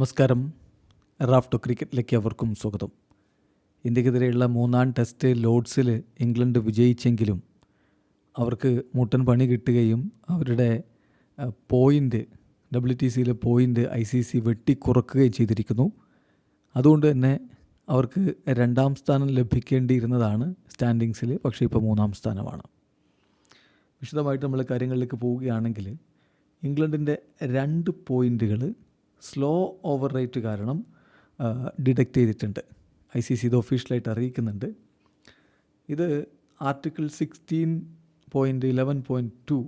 നമസ്കാരം. റാഫ്റ്റോ ക്രിക്കറ്റിലേക്ക് അവർക്കും സ്വാഗതം. ഇന്ത്യക്കെതിരെയുള്ള മൂന്നാം ടെസ്റ്റ് ലോഡ്സിൽ ഇംഗ്ലണ്ട് വിജയിച്ചെങ്കിലും അവർക്ക് മുട്ടൻ പണി കിട്ടുകയും അവരുടെ പോയിന്റ് ഡബ്ല്യു ടി സിയിലെ പോയിന്റ് ഐ സി സി വെട്ടിക്കുറക്കുകയും ചെയ്തിരിക്കുന്നു. അതുകൊണ്ട് തന്നെ അവർക്ക് രണ്ടാം സ്ഥാനം ലഭിക്കേണ്ടിയിരുന്നതാണ് സ്റ്റാൻഡിങ്സിൽ പക്ഷേ ഇപ്പോൾ മൂന്നാം സ്ഥാനമാണ്. വിശദമായിട്ട് നമ്മൾ കാര്യങ്ങളിലേക്ക് പോവുകയാണെങ്കിൽ ഇംഗ്ലണ്ടിന്റെ രണ്ട് പോയിന്റുകൾ സ്ലോ ഓവർ റേറ്റ് കാരണം ഡിഡക്റ്റ് ചെയ്തിട്ടുണ്ട്. ഐ സി സി ഇത് ഒഫീഷ്യലായിട്ട് അറിയിക്കുന്നുണ്ട്. ഇത് article sixteen point eleven point two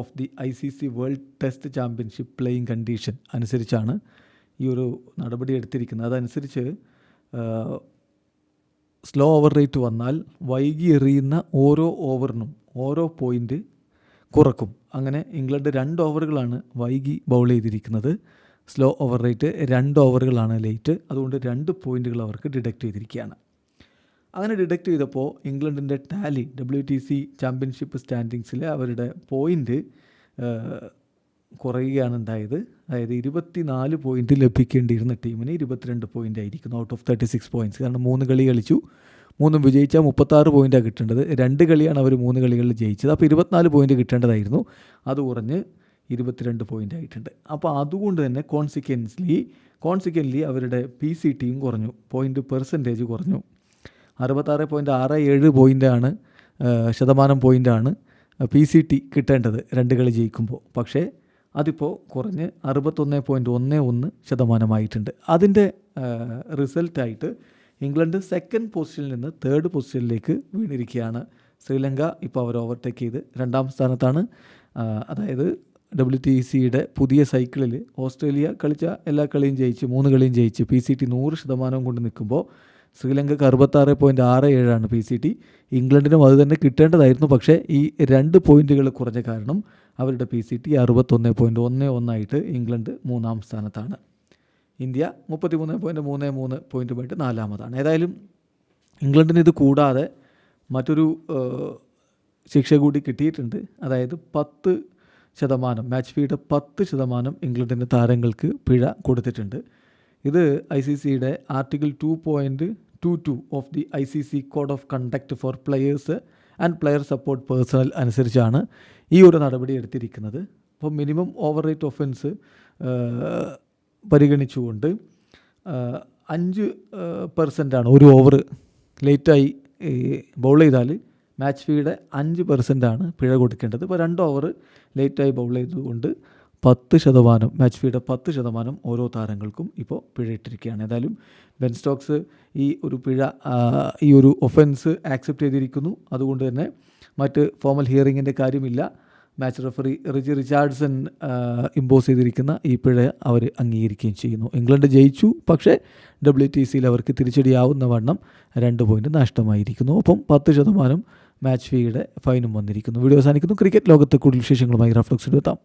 of the I C C World Test Championship playing condition അനുസരിച്ചാണ് ഈ ഒരു നടപടി എടുത്തിരിക്കുന്നത്. അതനുസരിച്ച് സ്ലോ ഓവർ റേറ്റ് വന്നാൽ വൈകി എറിയുന്ന ഓരോ ഓവറിനും ഓരോ പോയിന്റ് കുറക്കും. അങ്ങനെ ഇംഗ്ലണ്ട് രണ്ട് ഓവറുകളാണ് വൈകി ബൗൾ ചെയ്തിരിക്കുന്നത്. സ്ലോ ഓവർ റേറ്റ് രണ്ട് ഓവറുകളാണ് ലേറ്റ്. അതുകൊണ്ട് രണ്ട് പോയിന്റുകൾ അവർക്ക് ഡിഡക്റ്റ് ചെയ്തിരിക്കുകയാണ്. അങ്ങനെ ഡിഡക്റ്റ് ചെയ്തപ്പോൾ ഇംഗ്ലണ്ടിന്റെ tally W T C championship സ്റ്റാൻഡിങ്സിൽ അവരുടെ പോയിന്റ് കുറയുകയാണ് ഉണ്ടായത്. അതായത് ഇരുപത്തിനാല് പോയിന്റ് ലഭിക്കേണ്ടിയിരുന്ന ടീമിന് ഇരുപത്തിരണ്ട് പോയിന്റ് ആയിരിക്കുന്നു out of thirty six points കാരണം മൂന്ന് കളി കളിച്ചു. മൂന്നും വിജയിച്ചാൽ മുപ്പത്താറ് പോയിന്റാണ് കിട്ടേണ്ടത്. രണ്ട് കളിയാണ് അവർ മൂന്ന് കളികളിൽ ജയിച്ചത്. അപ്പോൾ ഇരുപത്തിനാല് പോയിന്റ് കിട്ടേണ്ടതായിരുന്നു. അത് കുറഞ്ഞ് ഇരുപത്തിരണ്ട് പോയിന്റ് ആയിട്ടുണ്ട്. അപ്പോൾ അതുകൊണ്ട് തന്നെ കോൺസിക്വൻസ്ലി കോൺസിക്വന്റ്ലി അവരുടെ പി സി ടിയും കുറഞ്ഞു. പോയിന്റ് പെർസെന്റേജ് കുറഞ്ഞു. അറുപത്താറ് പോയിന്റ് ആറ് ഏഴ് പോയിന്റാണ് ശതമാനം പോയിന്റാണ് പി സി ടി കിട്ടേണ്ടത് രണ്ട് കളി ജയിക്കുമ്പോൾ. പക്ഷേ അതിപ്പോൾ കുറഞ്ഞ് അറുപത്തൊന്ന് പോയിന്റ് ഒന്ന് ഒന്ന് ശതമാനമായിട്ടുണ്ട്. അതിന്റെ റിസൾട്ടായിട്ട് ഇംഗ്ലണ്ട് സെക്കൻഡ് പൊസിഷനിൽ നിന്ന് തേർഡ് പൊസിഷനിലേക്ക് വീണിരിക്കുകയാണ്. ശ്രീലങ്ക ഇപ്പോൾ അവർ ഓവർടേക്ക് ചെയ്ത് രണ്ടാം സ്ഥാനത്താണ്. അതായത് ഡബ്ല്യു ടി സിയുടെ പുതിയ സൈക്കിളിൽ ഓസ്ട്രേലിയ കളിച്ച എല്ലാ കളിയും ജയിച്ച് മൂന്ന് കളിയും ജയിച്ച് പി സി ടി നൂറ് ശതമാനം കൊണ്ട് നിൽക്കുമ്പോൾ ശ്രീലങ്കക്ക് അറുപത്താറ് പോയിന്റ് ആറ് ഏഴാണ് പി സി ടി ഇംഗ്ലണ്ടിനും അത് തന്നെ കിട്ടേണ്ടതായിരുന്നു. പക്ഷേ ഈ രണ്ട് പോയിന്റുകൾ കുറഞ്ഞ കാരണം അവരുടെ പി സി ടി അറുപത്തൊന്ന് പോയിന്റ് ഒന്ന് ഒന്നായിട്ട് ഇംഗ്ലണ്ട് മൂന്നാം സ്ഥാനത്താണ്. ഇന്ത്യ മുപ്പത്തിമൂന്ന് പോയിന്റ് മൂന്ന് മൂന്ന് പോയിന്റുമായിട്ട് നാലാമതാണ്. ഏതായാലും ഇംഗ്ലണ്ടിന് ഇത് കൂടാതെ മറ്റൊരു ശിക്ഷ കൂടി കിട്ടിയിട്ടുണ്ട്. അതായത് പത്ത് ശതമാനം. മാച്ച് ഫീയുടെ പത്ത് ശതമാനം ഇംഗ്ലണ്ടിന്റെ താരങ്ങൾക്ക് പിഴ കൊടുത്തിട്ടുണ്ട്. ഇത് ഐ സി സിയുടെ article two point two two of the I C C code of conduct for players and player support personnel അനുസരിച്ചാണ് ഈ ഒരു നടപടി എടുത്തിരിക്കുന്നത്. അപ്പോൾ മിനിമം ഓവർ റേറ്റ് ഒഫൻസ് പരിഗണിച്ചുകൊണ്ട് അഞ്ച് പെർസെന്റാണ് ഒരു ഓവർ ലേറ്റായി ബൗൾ ചെയ്താൽ മാച്ച് ഫീയുടെ അഞ്ച് പെർസെന്റാണ് പിഴ കൊടുക്കേണ്ടത്. ഇപ്പോൾ രണ്ട് ഓവർ ലേറ്റായി ബൗൾ ചെയ്തതുകൊണ്ട് പത്ത് ശതമാനം മാച്ച് ഫീയുടെ പത്ത് ശതമാനം ഓരോ താരങ്ങൾക്കും ഇപ്പോൾ പിഴയിട്ടിരിക്കുകയാണ് ഏതായാലും ബെൻ സ്റ്റോക്സ് ഈ ഒരു പിഴ ഈ ഒരു ഒഫൻസ് ആക്സെപ്റ്റ് ചെയ്തിരിക്കുന്നു. അതുകൊണ്ട് തന്നെ മറ്റ് ഫോമൽ ഹിയറിങ്ങിന്റെ കാര്യമില്ല. Match referee Richie Richardson impose ചെയ്തിരിക്കുന്ന ഈ പിഴ അവർ അംഗീകരിക്കുകയും ചെയ്യുന്നു. ഇംഗ്ലണ്ട് ജയിച്ചു പക്ഷേ ഡബ്ല്യു ടി സിയിൽ അവർക്ക് തിരിച്ചടിയാവുന്ന വണ്ണം രണ്ട് പോയിന്റ് നഷ്ടമായിരിക്കുന്നു. ഒപ്പം പത്ത് ശതമാനം മാച്ച് ഫീയുടെ ഫൈനും വന്നിരിക്കുന്നു. വീഡിയോ അവസാനിക്കുന്നു. ക്രിക്കറ്റ് ലോകത്ത് കൂടുതൽ വിശേഷങ്ങളുമായി റഫ്ലക്സ് എടുത്താം